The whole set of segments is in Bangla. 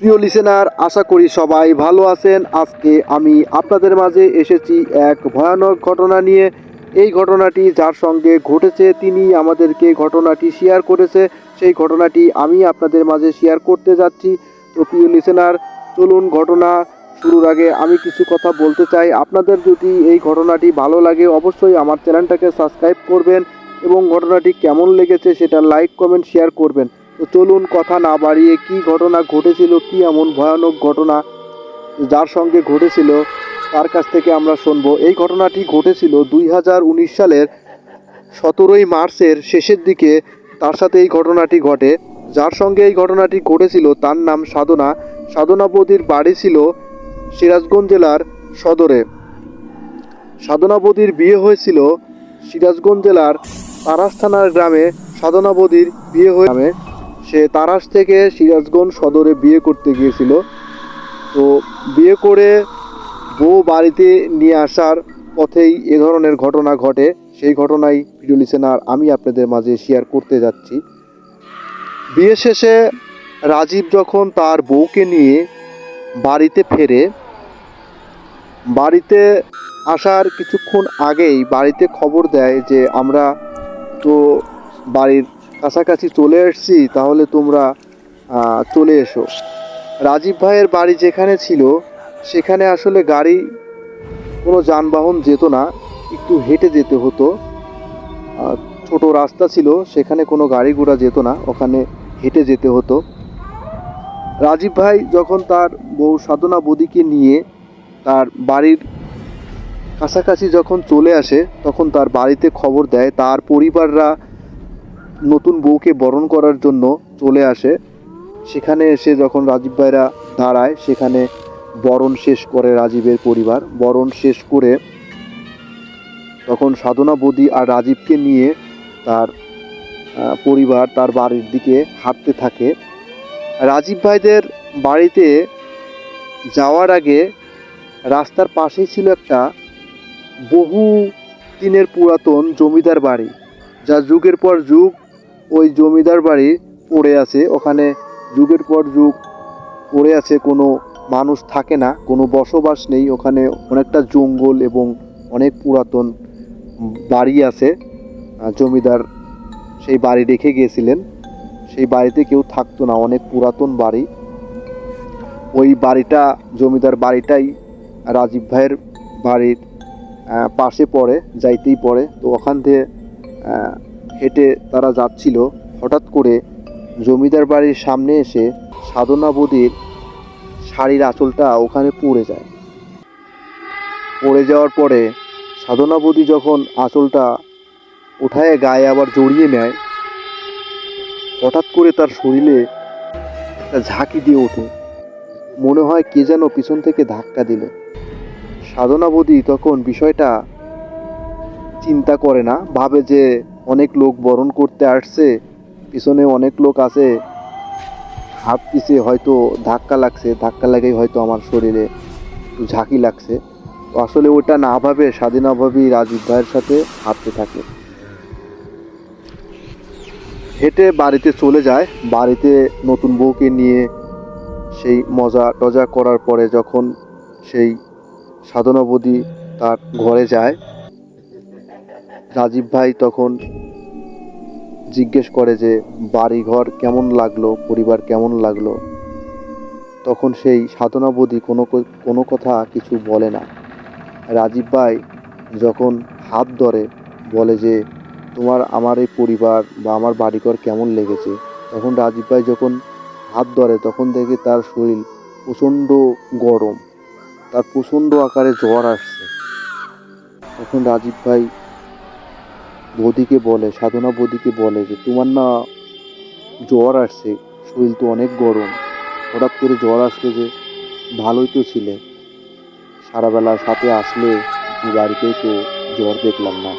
প্রিয় লিসেনার আশা করি সবাই ভালো আছেন। আজকে আমি আপনাদের মাঝে এসেছি এক ভয়ানক ঘটনা নিয়ে। এই ঘটনাটি যার সঙ্গে ঘটেছে, তিনি আমাদেরকে ঘটনাটি শেয়ার করেছে। সেই ঘটনাটি আমি আপনাদের মাঝে শেয়ার করতে যাচ্ছি। তো প্রিয় লিসেনার চলুন ঘটনা শুরুর আগে আমি কিছু কথা বলতে চাই। আপনাদের যদি এই ঘটনাটি ভালো লাগে, অবশ্যই আমার চ্যানেলটাকে সাবস্ক্রাইব করবেন এবং ঘটনাটি কেমন লেগেছে সেটা লাইক কমেন্ট শেয়ার করবেন। তো চলুন কথা না বাড়িয়ে কি ঘটনা ঘটেছিল, কি এমন ভয়ানক ঘটনা যার সঙ্গে ঘটেছিল, তার কাছ থেকে আমরা শুনব। এই ঘটনাটি ঘটেছিল দুই হাজার উনিশ সালের সতেরোই মার্চের শেষের দিকে তার সাথে এই ঘটনাটি ঘটে। যার সঙ্গে এই ঘটনাটি ঘটেছিল, তার নাম সাধনা। সাধনা বৌদির বাড়ি ছিল সিরাজগঞ্জ জেলার সদরে। সাধনা বৌদির বিয়ে হয়েছিল সিরাজগঞ্জ জেলার তারাস থানার গ্রামে। সাধনা বৌদির বিয়ে হয়ে সে তারাস থেকে সিরাজগঞ্জ সদরে বিয়ে করতে গিয়েছিল। তো বিয়ে করে বউ বাড়িতে নিয়ে আসার পথেই এ ধরনের ঘটনা ঘটে। সেই ঘটনাই ভিডিও লিসেনার, আমি আপনাদের মাঝে শেয়ার করতে যাচ্ছি। বিয়ে শেষে রাজীব যখন তার বউকে নিয়ে বাড়িতে ফেরে, বাড়িতে আসার কিছুক্ষণ আগেই বাড়িতে খবর দেয় যে আমরা তো বাড়ির কাছাকাছি চলে এসেছি, তাহলে তোমরা চলে এসো। রাজীব ভাইয়ের বাড়ি যেখানে ছিল, সেখানে আসলে গাড়ি, কোনো যানবাহন যেত না, একটু হেঁটে যেতে হতো। ছোট রাস্তা ছিল, সেখানে কোনো গাড়ি ঘোড়া যেত না, ওখানে হেঁটে যেতে হতো। রাজীব ভাই যখন তার বউ সাধনা বদিকে নিয়ে তার বাড়ির কাছাকাছি যখন চলে আসে, তখন তার বাড়িতে খবর দেয়, তার পরিবাররা নতুন বউকে বরণ করার জন্য চলে আসে। সেখানে এসে যখন রাজীব ভাইরা দাঁড়ায়, সেখানে বরণ শেষ করে রাজীবের পরিবার। বরণ শেষ করে তখন সাধনা বদি আর রাজীবকে নিয়ে তার পরিবার তার বাড়ির দিকে হাঁটতে থাকে। রাজীব ভাইদের বাড়িতে যাওয়ার আগে রাস্তার পাশেই ছিল একটা বহু দিনের পুরাতন জমিদার বাড়ি, যা যুগের পর যুগ ওই জমিদার বাড়ি পড়ে আছে। ওখানে যুগের পর যুগ পড়ে আছে। কোনো মানুষ থাকে না, কোনো বসবাস নেই। ওখানে অনেকটা জঙ্গল এবং অনেক পুরাতন বাড়ি আছে। জমিদার সেই বাড়ি রেখে গিয়েছিলেন। সেই বাড়িতে কেউ থাকতো না, অনেক পুরাতন বাড়ি। ওই বাড়িটা, জমিদার বাড়িটাই রাজীব ভাইয়ের বাড়ির পাশে পড়ে, যাইতেই পড়ে। তো ওখান থেকে হেঁটে তারা যাচ্ছিল, হঠাৎ করে জমিদার বাড়ির সামনে এসে সাধনা বদির শাড়ির আঁচলটা ওখানে পড়ে যায়। পড়ে যাওয়ার পরে সাধনা বদি যখন আঁচলটা উঠায় গায়ে আবার জড়িয়ে নেয়, হঠাৎ করে তার শরীরে ঝাঁকি দিয়ে ওঠে। মনে হয় কে যেন পিছন থেকে ধাক্কা দিল। সাধনা বদি তখন বিষয়টা চিন্তা করে না, ভাবে যে অনেক লোক বরণ করতে আসছে, পিছনে অনেক লোক আছে। হাত পিছে হয়তো ধাক্কা লাগছে, ধাক্কা লাগেই হয়তো আমার শরীরে একটু ঝাঁকি লাগছে। আসলে ওটা না ভাবে স্বাধীনভাবেই রাজীব ভাইয়ের সাথে হাঁটতে থাকে। হেঁটে বাড়িতে চলে যায়। বাড়িতে নতুন বউকে নিয়ে সেই মজা টজা করার পরে যখন সেই সাধনাবতী তার ঘরে যায় রাজীব ভাই তখন জিজ্ঞেস করে যে বাড়ি ঘর কেমন লাগল? পরিবার কেমন লাগল? তখন সেই সাধনাবতী কোনো কোনো কথা কিছু বলে না। রাজীব ভাই যখন হাত ধরে বলে যে, তোমার, আমার এই পরিবার বা আমার বাড়িঘর কেমন লেগেছে? তখন রাজীব ভাই যখন হাত ধরে, তখন দেখে তার শরীর প্রচণ্ড গরম। তার প্রচণ্ড আকারে জ্বর আসছে। তখন রাজীব ভাই বৌদিকে বলে, সাধনা বৌদিকে বলে যে, তোমার না জ্বর আসছে, শরীর তো অনেক গরম। হঠাৎ করে জ্বর আসলে যে, ভালোই তো ছিলে। সারাবেলা সাথে আসলে বাড়িতেই তো জ্বর দেখলাম না।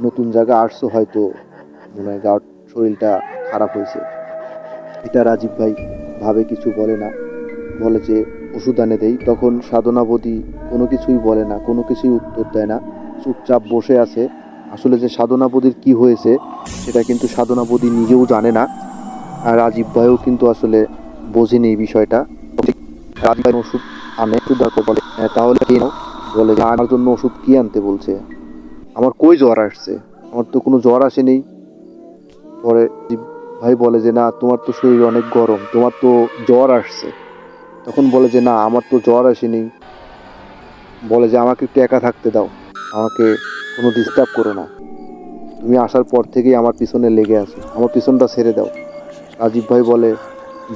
নতুন জায়গা আসছো হয়তো। মনে হয় গা শরীরটা খারাপ হয়েছে। এটা রাজীব ভাই ভাবে কিছু বলে না। বলে যে, ওষুধ আনে দেই। তখন সাধনাবতী কোনো কিছুই বলে না, কোনো কিছুই উত্তর দেয় না। চুপচাপ বসে আছে। আসলে যে সাধনাবতীর কি হয়েছে সেটা কিন্তু সাধনাবতী নিজেও জানে না। আর রাজীব ভাইও কিন্তু আসলে বোঝেনি এই বিষয়টা। রাজীব ভাই ওষুধ আনে তারপর বলে "হ্যাঁ, তাহলে কি নাও?" বলে যে আমার জন্য ওষুধ কি আনতে? বলছে। আমার কই জ্বর আসছে? আমার তো কোনো জ্বর আসেনি পরে ভাই বলে যে না তোমার তো শরীর অনেক গরম তোমার তো জ্বর আসছে। তখন বলে যে না আমার তো জ্বর আসেনি। বলে যে আমাকে একটু একা থাকতে দাও। আমাকে কোনো ডিস্টার্ব করো না। তুমি আসার পর থেকেই আমার পিছনে লেগে আছো। আমার পিছনটা ছেড়ে দাও। রাজীব ভাই বলে,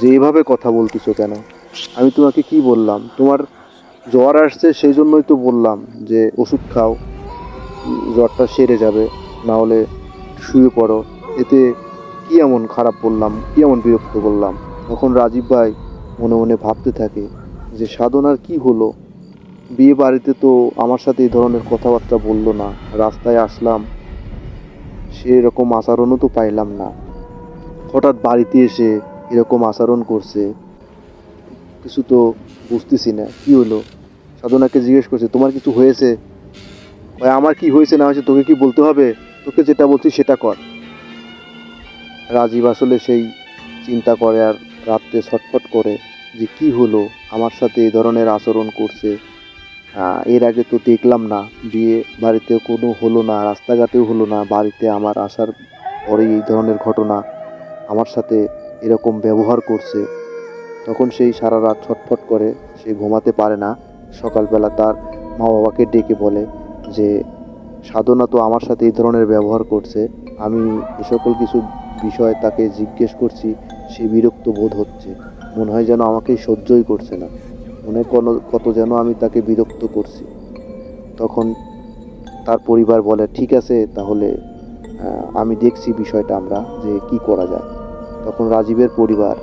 যে এভাবে কথা বলতেছো কেন? আমি তোমাকে কি বললাম? তোমার জ্বর আসছে সেই জন্যই তো বললাম যে, ওষুধ খাও। জ্বরটা সেরে যাবে। না হলে শুয়ে পড়ো। এতে কি এমন খারাপ বললাম? কি এমন বিরক্ত করলাম তখন রাজীব ভাই মনে মনে ভাবতে থাকে যে, সাধনার কি হলো? বিয়ে বাড়িতে তো আমার সাথে এই ধরনের কথাবার্তা বলল না। রাস্তায় আসলাম সে এরকম আচরণও তো পাইলাম না। হঠাৎ বাড়িতে এসে এরকম আচরণ করছে, কিছু তো বুঝতেছি না, কি হলো? সাধনাকে জিজ্ঞেস করছে, তোমার কিছু হয়েছে? আমার কি হয়েছে না হয়েছে তোকে কি বলতে হবে? তোকে যেটা বলছি সেটা কর। রাজীব আসলে সেই চিন্তা করে আর রাত্রে ছটফট করে যে কি হলো, আমার সাথে এই ধরনের আচরণ করছে। এর আগে তো দেখলাম না, বিয়ে বাড়িতে কোনো হলো না, রাস্তাঘাটেও হলো না, বাড়িতে আমার আসার পরেই এই ধরনের ঘটনা আমার সাথে এরকম ব্যবহার করছে। তখন সেই সারা রাত ছটফট করে, সে ঘুমাতে পারে না। সকালবেলা তার মা বাবাকে ডেকে বলে যে, সাধনা তো আমার সাথে এই ধরনের ব্যবহার করছে। আমি এ সকল কিছু বিষয় তাকে জিজ্ঞেস করছি, সে বিরক্ত বোধ হচ্ছে। মনে হয় যেন আমাকে সহ্যই করছে না। মনে কোনো কত যেন আমি তাকে বিরক্ত করছি। তখন তার পরিবার বলে, ঠিক আছে, তাহলে আমি দেখছি বিষয়টা আমরা যে কি করা যায়। তখন রাজীবের পরিবার,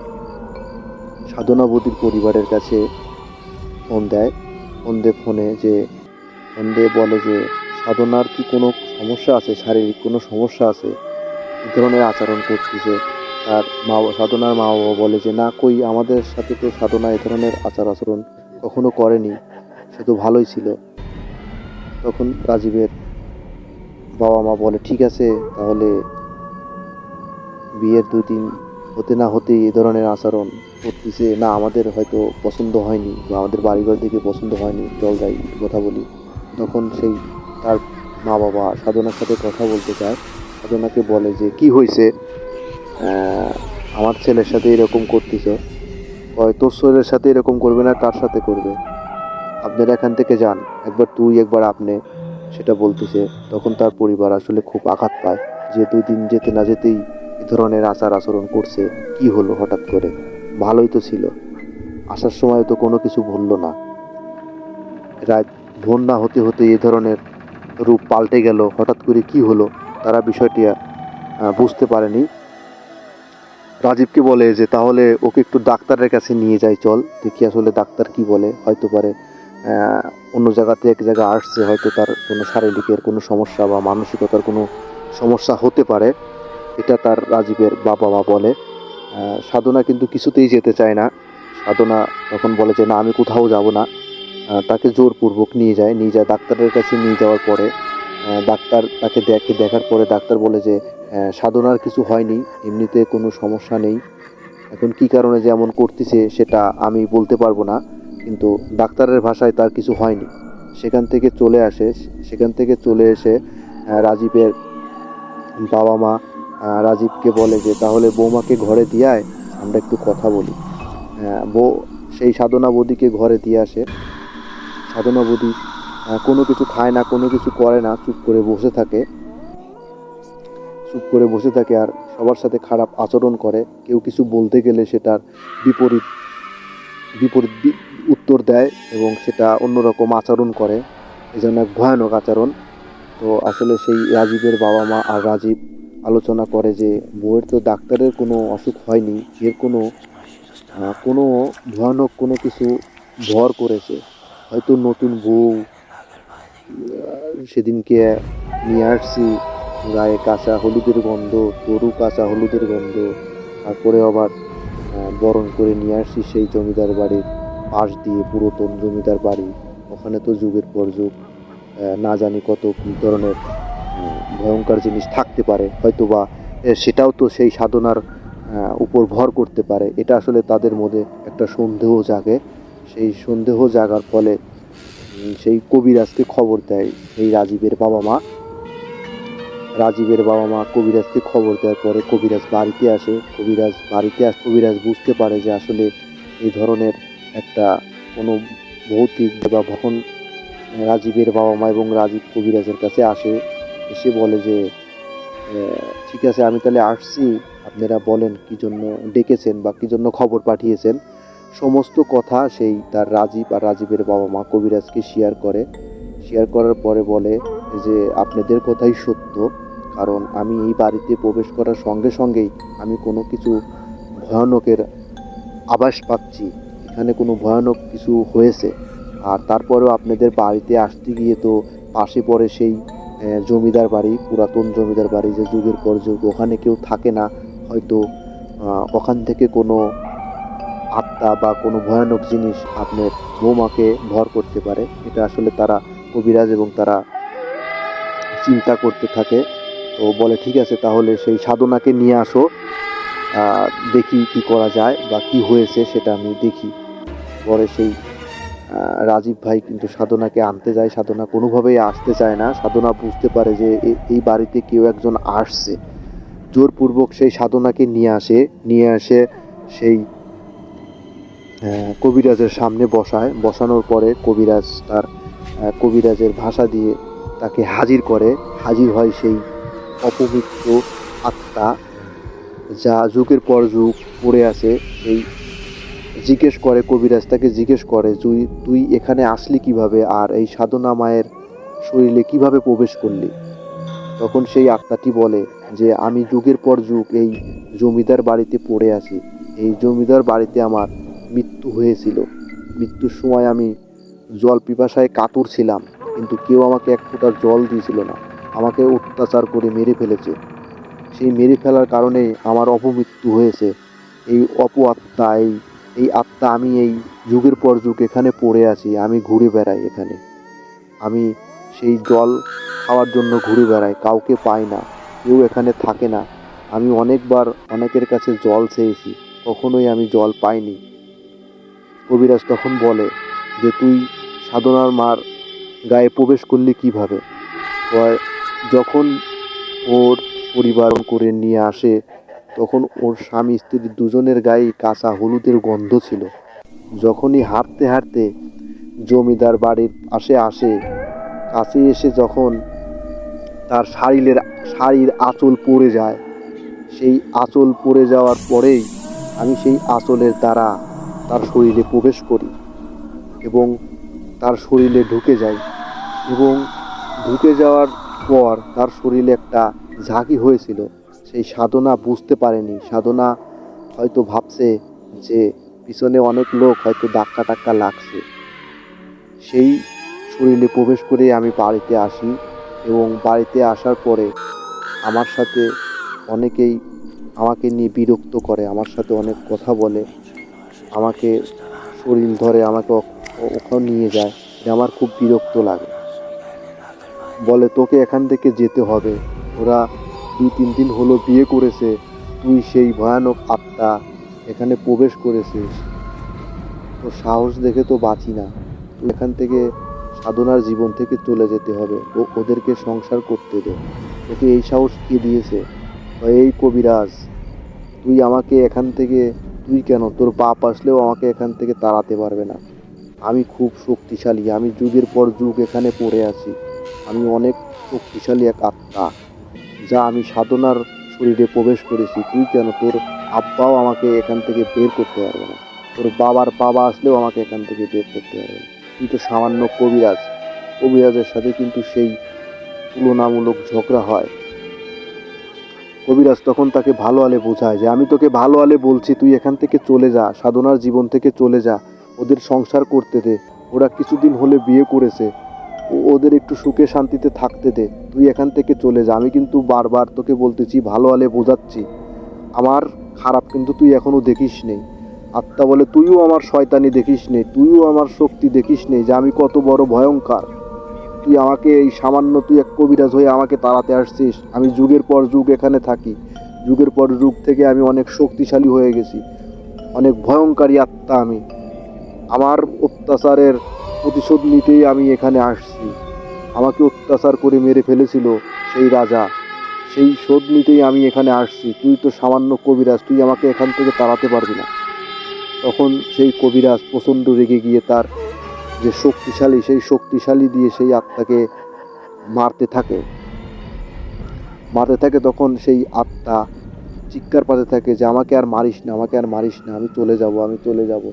সাধনাবতীর পরিবারের কাছে ফোন দেয়। ফোন দিয়ে ফোনে যে ফোন দিয়ে বলে যে, সাধনার কি কোনো সমস্যা আছে? শারীরিক কোনো সমস্যা আছে? এই ধরনের আচরণ করতেছে। আর মা সাধনার মা বাবা বলে যে, না, কই, আমাদের সাথে তো সাধনা এ ধরনের আচার আচরণ কখনো করেনি। সে তো ভালোই ছিল। তখন রাজীবের বাবা মা বলে, ঠিক আছে, তাহলে বিয়ের দুদিন হতে না হতেই এ ধরনের আচরণ করতেছে। না, আমাদের হয়তো পছন্দ হয়নি বা আমাদের বাড়িঘর থেকে পছন্দ হয়নি। চল যাই, কথা বলি। তখন সেই তার মা বাবা সাধনার সাথে কথা বলতে চায় সাধনাকে বলে যে, কি হয়েছে আমার ছেলের সাথে এরকম করতেছ। হয় তোর ছেলের সাথে এরকম করবে না, কার সাথে করবে? আপনারা এখান থেকে যান। একবার তুই, একবার আপনি, সেটা বলতেছে। তখন তার পরিবার আসলে খুব আঘাত পায় যে দুই দিন যেতে না যেতেই এ ধরনের আচার আচরণ করছে। কি হলো হঠাৎ করে? ভালোই তো ছিল। আসার সময় তো কোনো কিছু বলল না। রাত ভোর না হতে হতে এ ধরনের রূপ পাল্টে গেল। হঠাৎ করে কি হলো? তারা বিষয়টি বুঝতে পারেনি। রাজীবকে বলে যে, তাহলে ওকে একটু ডাক্তারের কাছে নিয়ে যাই, চল। দেখি আসলে ডাক্তার কি বলে। হয়তো পারে অন্য জায়গাতে এক জায়গায় আসছে, হয়তো তার কোনো শারীরিকের কোনো সমস্যা বা মানসিকতার কোনো সমস্যা হতে পারে। এটা তার রাজীবের বাবা মা বলে। সাধনা কিন্তু কিছুতেই যেতে চায় না। সাধনা তখন বলে যে, না, আমি কোথাও যাব না। তাকে জোরপূর্বক নিয়ে যায়। নিয়ে যায় ডাক্তারের কাছে নিয়ে যাওয়ার পরে ডাক্তার তাকে দেখে, দেখার পরে ডাক্তার বলে যে সাধনার কিছু হয়নি, এমনিতে কোনো সমস্যা নেই। এখন কি কারণে যে এমন করতেছে সেটা আমি বলতে পারব না, কিন্তু ডাক্তারের ভাষায় তার কিছু হয়নি। সেখান থেকে চলে আসে, সেখান থেকে চলে এসে রাজীবের বাবা মা রাজীবকে বলে যে, তাহলে বৌমাকে ঘরে দিয়ে আমরা একটু কথা বলি। বউ সেই সাধনা বৌদিকে ঘরে দিয়ে আসে। সাধনা বৌদি কোনো কিছু খায় না, কোনো কিছু করে না, চুপ করে বসে থাকে। চুপ করে বসে থাকে আর সবার সাথে খারাপ আচরণ করে। কেউ কিছু বলতে গেলে সেটার বিপরীত বিপরীত উত্তর দেয় এবং সেটা অন্যরকম আচরণ করে। এই জন্য এক ভয়ানক আচরণ। তো আসলে সেই রাজীবের বাবা মা আর রাজীব আলোচনা করে যে, বউয়ের তো ডাক্তারের কোনো অসুখ হয়নি, এর কোনো কোনো ভয়ানক কোনো কিছু ভর করেছে। হয়তো নতুন বউ সেদিনকে নিয়ে আসছি গায়ে কাঁচা হলুদের গন্ধ, গরু কাঁচা হলুদের গন্ধ তারপরে আবার বরণ করে নিয়ে আসছি সেই জমিদার বাড়ির পাশ দিয়ে, পুরাতন জমিদার বাড়ি। ওখানে তো যুগের পর যুগ। না জানি কত কি ধরনের ভয়ঙ্কর জিনিস থাকতে পারে। হয়তো বা সেটাও তো সেই সাধনার উপর ভর করতে পারে। এটা আসলে তাদের মধ্যে একটা সন্দেহ জাগে। সেই সন্দেহ জাগার ফলে সেই কবিরাজকে খবর দেয়, এই রাজীবের বাবা মা। রাজীবের বাবা মা কবিরাজকে খবর দেওয়ার পরে কবিরাজ বাড়িতে আসে। কবিরাজ বাড়িতে আস কবিরাজ বুঝতে পারে যে আসলে এই ধরনের একটা কোনো ভৌতিক বা ভখন রাজীবের বাবা মা এবং রাজীব কবিরাজের কাছে আসে। এসে বলে যে ঠিক আছে, আমি তাহলে আসছি। আপনারা বলেন কি জন্য ডেকেছেন বা কি জন্য খবর পাঠিয়েছেন? সমস্ত কথা সেই তার রাজীব আর রাজীবের বাবা মা কবিরাজকে শেয়ার করে। শেয়ার করার পরে বলে যে আপনাদের কথাই সত্য, কারণ আমি এই বাড়িতে প্রবেশ করার সঙ্গে সঙ্গেই আমি কোনো কিছু ভয়ানকের আভাস পাচ্ছি। এখানে কোনো ভয়ানক কিছু হয়েছে। আর তারপরেও আপনাদের বাড়িতে আসতে গিয়ে তো পাশে পড়ে সেই জমিদার বাড়ি, পুরাতন জমিদার বাড়ি যে যুগের পর যুগ, ওখানে কেউ থাকে না। হয়তো ওখান থেকে কোনো আত্মা বা কোনো ভয়ানক জিনিস আপনার বৌমাকে ভর করতে পারে। এটা আসলে তারা কবিরাজ এবং তারা চিন্তা করতে থাকে। তো বলে, ঠিক আছে, তাহলে সেই সাধনাকে নিয়ে আসো। দেখি কি করা যায় বা কি হয়েছে সেটা আমি দেখি। পরে সেই রাজীব ভাই কিন্তু সাধনাকে আনতে যায়। সাধনা কোনোভাবেই আসতে চায় না। সাধনা বুঝতে পারে যে এই বাড়িতে কেউ একজন আসছে। জোরপূর্বক সেই সাধনাকে নিয়ে আসে। নিয়ে আসে সেই কবিরাজের সামনে বসায়। বসানোর পরে কবিরাজ তার কবিরাজের ভাষা দিয়ে তাকে হাজির করে, হাজির হয় সেই অপমৃত্য আত্মা যা যুগের পর যুগ পড়ে আছে। সেই জিজ্ঞেস করে, কবিরাজ তাকে জিজ্ঞেস করে, তুই তুই এখানে আসলি কীভাবে? আর এই সাধনা মায়ের শরীরে কীভাবে প্রবেশ করলি? তখন সেই আত্মাটি বলে যে, আমি যুগের পর যুগ এই জমিদার বাড়িতে পড়ে আছি। এই জমিদার বাড়িতে আমার মৃত্যু হয়েছিল। মৃত্যুর সময় আমি জল পিপাসায় কাতর ছিলাম। কিন্তু কেউ আমাকে এক ফোঁটার জল দিয়েছিল না। আমাকে অত্যাচার করে মেরে ফেলেছে। সেই মেরে ফেলার কারণে আমার অপমৃত্যু হয়েছে। এই অপ আত্মা, এই এই আত্মা, আমি এই যুগের পর যুগ এখানে পড়ে আছি, আমি ঘুরে বেড়াই এখানে। আমি সেই জল খাওয়ার জন্য ঘুরে বেড়াই, কাউকে পাই না, কেউ এখানে থাকে না। আমি অনেকবার অনেকের কাছে জল চেয়েছি, কখনোই আমি জল পাইনি। কবিরাজ তখন বলে যে, তুই সাধনার মার গায়ে প্রবেশ করলে কীভাবে? যখন ওর পরিবার করে নিয়ে আসে, তখন ওর স্বামী স্ত্রী দুজনের গায়ে কাঁচা হলুদের গন্ধ ছিল। যখনই হাঁটতে হাঁটতে জমিদার বাড়ির পাশে আসে, কাছে এসে যখন তার শাড়ির শাড়ির আঁচল পড়ে যায়, সেই আঁচল পড়ে যাওয়ার পরেই আমি সেই আঁচলের দ্বারা তার শরীরে প্রবেশ করি এবং তার শরীরে ঢুকে যায় এবং ঢুকে যাওয়ার পর তার শরীরে একটা ঝাঁকি হয়েছিল। সেই সাধনা বুঝতে পারেনি। সাধনা হয়তো ভাবছে যে পিছনে অনেক লোক হয়তো ধাক্কা টাক্কা লাগছে। সেই শরীরে প্রবেশ করে আমি বাড়িতে আসি এবং বাড়িতে আসার পরে আমার সাথে অনেকেই আমাকে নিয়ে বিরক্ত করে, আমার সাথে অনেক কথা বলে, আমাকে শরীর ধরে, আমাকে ওখানে নিয়ে যায় এটা আমার খুব বিরক্ত লাগে। বলে, তোকে এখান থেকে যেতে হবে। ওরা দুই তিন দিন হলো বিয়ে করেছে। তুই সেই ভয়ানক আত্মা এখানে প্রবেশ করেছিস। তো সাহস দেখে তো বাঁচি না। এখান থেকে সাধনার জীবন থেকে চলে যেতে হবে। ও, ওদেরকে সংসার করতে দে। তোকে এই সাহস কে দিয়েছে? এই কবিরাজ, তুই আমাকে এখান থেকে, তুই কেন? তোর বাপ আসলেও আমাকে এখান থেকে তাড়াতে পারবে না। আমি খুব শক্তিশালী, আমি যুগের পর যুগ এখানে পড়ে আছি। আমি অনেক শক্তিশালী এক আত্মা, যা আমি সাধনার শরীরে প্রবেশ করেছি। তুই কেন? তোর আব্বাও আমাকে এখান থেকে বের করতে পারবে না। তোর বাবার বাবা আসলেও আমাকে এখান থেকে বের করতে পারবে না। তুই তো সামান্য কবিরাজ। কবিরাজের সাথে কিন্তু সেই তুলনামূলক ঝগড়া হয়। কবিরাজ তখন তাকে ভালো আলে বোঝায় যে, আমি তোকে ভালো আলে বলছি, তুই এখান থেকে চলে যা, সাধনার জীবন থেকে চলে যা। ওদের সংসার করতে দে। ওরা কিছুদিন হলে বিয়ে করেছে। ওদের একটু সুখে শান্তিতে থাকতে দে। তুই এখান থেকে চলে যা। আমি কিন্তু বারবার তোকে বলতেছি, ভালো আলে বোঝাচ্ছি। আমার খারাপ কিন্তু তুই এখনও দেখিস নেই। আত্মা বলে, তুইও আমার শয়তানি দেখিস নেই। তুইও আমার শক্তি দেখিস নেই যে আমি কত বড় ভয়ঙ্কর। তুই আমাকে এই সামান্য তুই এক কবিরাজ হয়ে আমাকে তাড়াতে আসছিস। আমি যুগের পর যুগ এখানে থাকি। যুগের পর যুগ থেকে আমি অনেক শক্তিশালী হয়ে গেছি। অনেক ভয়ঙ্করী আত্মা আমি। আমার অত্যাচারের প্রতিশোধ নিতেই আমি এখানে আসছি। আমাকে অত্যাচার করে মেরে ফেলেছিল সেই রাজা। সেই শোধ নিতেই আমি এখানে আসছি। তুই তো সামান্য কবিরাজ, তুই আমাকে এখান থেকে তাড়াতে পারবি না। তখন সেই কবিরাজ প্রচণ্ড রেগে গিয়ে তার যে শক্তিশালী, সেই শক্তিশালী দিয়ে সেই আত্মাকে মারতে থাকে। মারতে থাকে তখন সেই আত্মা চিৎকার পাতে থাকে যে, আমাকে আর মারিস না, আমাকে আর মারিস না, আমি চলে যাব, আমি চলে যাব।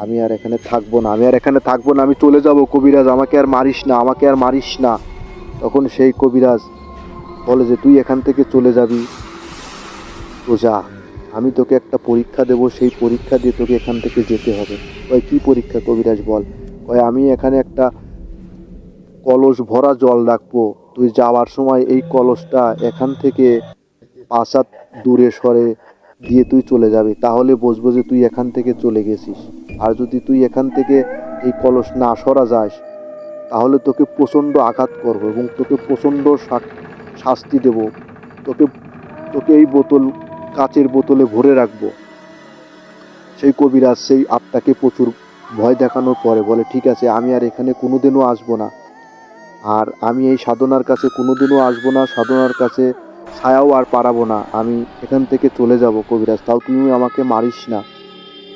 আমি আর এখানে থাকব না, আমি আর এখানে থাকব না, আমি চলে যাব কবিরাজ, আমাকে আর মারিস না, আমাকে আর মারিস না। তখন সেই কবিরাজ বলে যে, তুই এখান থেকে চলে যাবি, তো যা, আমি তোকে একটা পরীক্ষা দেব, সেই পরীক্ষা দিয়ে তোকে এখান থেকে যেতে হবে। কয় কি পরীক্ষা কবিরাজ, বল। কয় আমি এখানে একটা কলস ভরা জল রাখব, তুই যাওয়ার সময় এই কলসটা এখান থেকে পাঁচ হাত দূরে সরে দিয়ে তুই চলে যাবি, তাহলে বুঝব যে তুই এখান থেকে চলে গেছিস। আর যদি তুই এখান থেকে এই কলস না সরা যাস, তাহলে তোকে প্রচণ্ড আঘাত করব এবং তোকে প্রচণ্ড শাস্তি দেব। তোকে তোকে এই বোতল কাচের বোতলে ভরে রাখব। সেই কবিরাজ সেই আত্মাকে প্রচুর ভয় দেখানোর পরে বলে, ঠিক আছে, আমি আর এখানে কোনোদিনও আসব না। আর আমি এই সাধনার কাছে কোনোদিনও আসব না, সাধনার কাছে ছায়াও আর পারাবো না। আমি এখান থেকে চলে যাব কবিরাজ, তাও তুমি আমাকে মারিস না।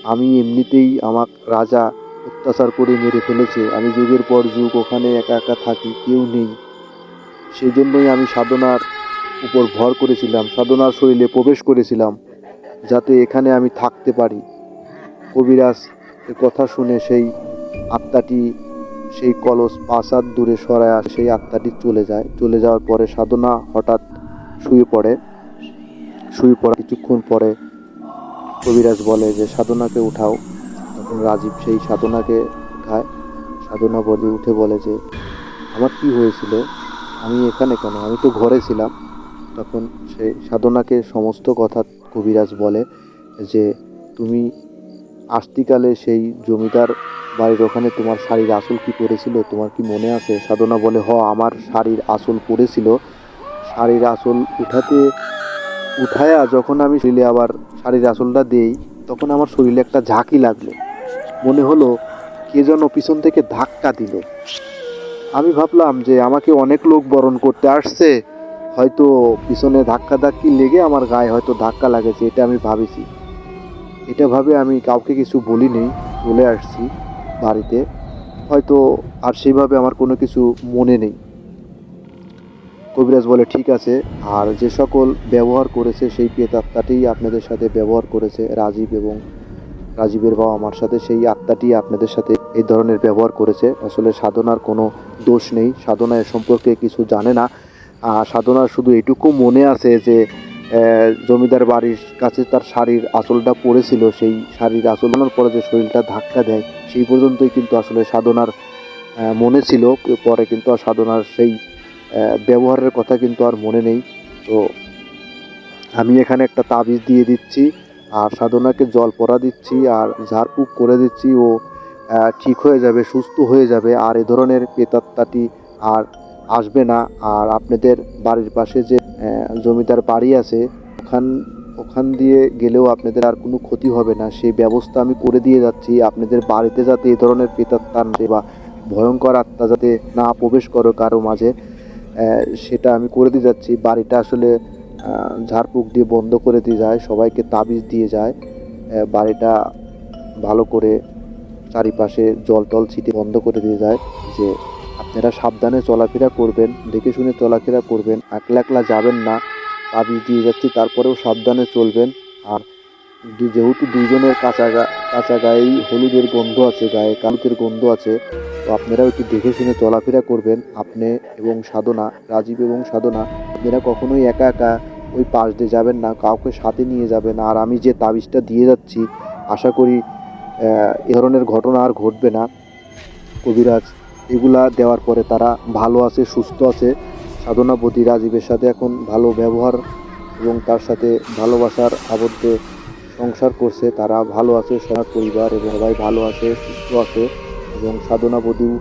আমি এমনিতেই আমার রাজা অত্যাচার করে মেরে ফেলেছে। আমি যুগের পর যুগ ওখানে একা একা থাকি, কেউ নেই। সেই জন্যই আমি সাধনার উপর ভর করেছিলাম, সাধনার শরীরে প্রবেশ করেছিলাম, যাতে এখানে আমি থাকতে পারি। কবিরাজ কথা শুনে সেই আত্মাটি, সেই কলস পাঁচ হাত দূরে সরায় আসে, সেই আত্মাটি চলে যায়। চলে যাওয়ার পরে সাধনা হঠাৎ শুয়ে পড়ে। শুয়ে পড়া কিছুক্ষণ পরে কবিরাজ বলে যে, সাধনাকে উঠাও। তখন রাজীব সেই সাধনাকে উঠায় সাধনা বলে উঠে বলে যে, আমার কি হয়েছিল? আমি এখানে কেন? আমি তো ঘরে ছিলাম। তখন সেই সাধনাকে সমস্ত কথা কবিরাজ বলে যে, তুমি আস্তিকালে সেই জমিদার বাড়ির ওখানে তোমার শাড়ির আসল কি পড়েছিল তোমার কি মনে আছে? সাধনা বলে, হ, আমার শাড়ির আসল পড়েছিল শাড়ির আসল উঠাতে উঠায়া যখন আমি শরীরে আবার শাড়ির আসলটা দেই, তখন আমার শরীরে একটা ঝাঁকি লাগল। মনে হলো কে যেন পিছন থেকে ধাক্কা দিল। আমি ভাবলাম যে আমাকে অনেক লোক বরণ করতে আসছে, হয়তো পিছনে ধাক্কা ধাক্কি লেগে আমার গায়ে হয়তো ধাক্কা লাগেছে, এটা আমি ভাবেছি। এটা ভাবে আমি কাউকে কিছু বলিনি, চলে আসছি বাড়িতে। হয়তো আর সেইভাবে আমার কোনো কিছু মনে নেই। কবিরাজ বলে ঠিক আছে, আর যে সকল ব্যবহার করেছে সেই প্রেতাত্মাটি আপনাদের সাথে ব্যবহার করেছে রাজীব এবং রাজীবের বাবা আমার সাথে, সেই আত্মাটি আপনাদের সাথে এই ধরনের ব্যবহার করেছে। আসলে সাধনার কোনো দোষ নেই, সাধনা সম্পর্কে কিছু জানে না। আর সাধনার শুধু এটুকু মনে আছে যে জমিদার বাড়ির কাছে তার শাড়ির আঁচলটা পড়েছিল, সেই শাড়ির আঁচলানোর পরে যে শরীরটা ধাক্কা দেয়, সেই পর্যন্তই কিন্তু আসলে সাধনার মনে ছিল। পরে কিন্তু আর সাধনার সেই ব্যবহারের কথা কিন্তু আর মনে নেই। তো আমি এখানে একটা তাবিজ দিয়ে দিচ্ছি, আর সাধনাকে জল পরা দিচ্ছি, আর ঝাড়ফুঁক করে দিচ্ছি, ও ঠিক হয়ে যাবে, সুস্থ হয়ে যাবে, আর এ ধরনের পেতাত্তাটি আর আসবে না। আর আপনাদের বাড়ির পাশে যে জমিদার বাড়ি আছে, ওখান ওখান দিয়ে গেলেও আপনাদের আর কোনো ক্ষতি হবে না। সেই ব্যবস্থা আমি করে দিয়ে যাচ্ছি, আপনাদের বাড়িতে যাতে এই ধরনের পেতাত্তা বা ভয়ঙ্কর আত্মা যাতে না প্রবেশ করো কারও মাঝে। সেটা আমি করে দিয়ে যাচ্ছি। বাড়িটা আসলে ঝাড়ফুঁক দিয়ে বন্ধ করে দিয়ে যায়, সবাইকে তাবিজ দিয়ে যায়। বাড়িটা ভালো করে চারিপাশে জল টল ছিটে বন্ধ করে দিয়ে যায় যে, আপনারা সাবধানে চলাফেরা করবেন, দেখে শুনে চলাফেরা করবেন, একলা একলা যাবেন না। তাবিজ দিয়ে যাচ্ছি, তারপরেও সাবধানে চলবেন। আর যেহেতু দুইজনের কাঁচা কাঁচা গায়েই হলুদের গন্ধ আছে, গায়ে কালুতের গন্ধ আছে তো আপনারাও একটু দেখে শুনে চলাফেরা করবেন আপনি এবং সাধনা, রাজীব এবং সাধনা। আপনারা কখনোই একা একা ওই পাশ দিয়ে যাবেন না, কাউকে সাথে নিয়ে যাবেন আর আমি যে তাবিজটা দিয়ে যাচ্ছি, আশা করি, এ ধরনের ঘটনা আর ঘটবে না। কবিরাজ, এগুলা দেওয়ার পরে তারা ভালো আছে, সুস্থ আছে। সাধনাপতি রাজীবের সাথে এখন ভালো ব্যবহার এবং তার সাথে ভালোবাসার আবদ্ধে সংসার করছে। তারা ভালো আছে সবার পরিবার এবং সবাই ভালো আছে, সুস্থ আছে। এবং সাধনাপতিও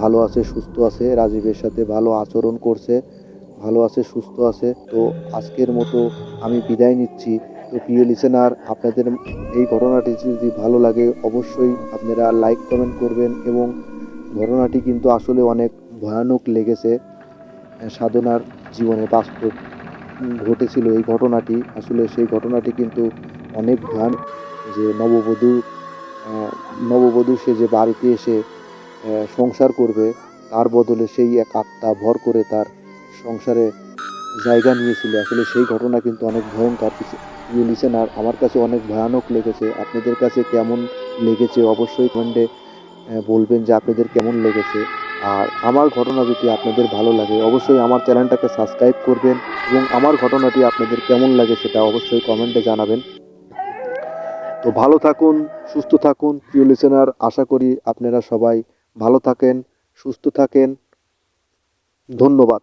ভালো আছে, সুস্থ আছে, রাজীবের সাথে ভালো আচরণ করছে, ভালো আছে, সুস্থ আছে। তো আজকের মতো আমি বিদায় নিচ্ছি। তো প্রিয় লিসেনার আপনাদের এই ঘটনাটি যদি ভালো লাগে, অবশ্যই আপনারা লাইক কমেন্ট করবেন এবং ঘটনাটি কিন্তু আসলে অনেক ভয়ানক লেগেছে। সাধনার জীবনে বাস্তব ঘটেছিল এই ঘটনাটি। আসলে সেই ঘটনাটি কিন্তু অনেক ভয়ানক যে নববধূ নববধূ সে যে বাড়িতে এসে সংসার করবে, তার বদলে সেই এক আত্মা ভর করে তার সংসারে জায়গা নিয়েছিল। আসলে সেই ঘটনা কিন্তু অনেক ভয়ঙ্কর। কিছু লিসেনার আমার কাছে অনেক ভয়ানক লেগেছে। আপনাদের কাছে কেমন লেগেছে? অবশ্যই কমেন্টে বলবেন যে আপনাদের কেমন লেগেছে। আর আমার ঘটনা যদি আপনাদের ভালো লাগে, অবশ্যই আমার চ্যানেলটাকে সাবস্ক্রাইব করবেন এবং আমার ঘটনাটি আপনাদের কেমন লাগে সেটা অবশ্যই কমেন্টে জানাবেন। তো ভালো থাকুন, সুস্থ থাকুন, প্রিয় লিসেনার আশা করি আপনারা সবাই ভালো থাকেন, সুস্থ থাকেন। ধন্যবাদ।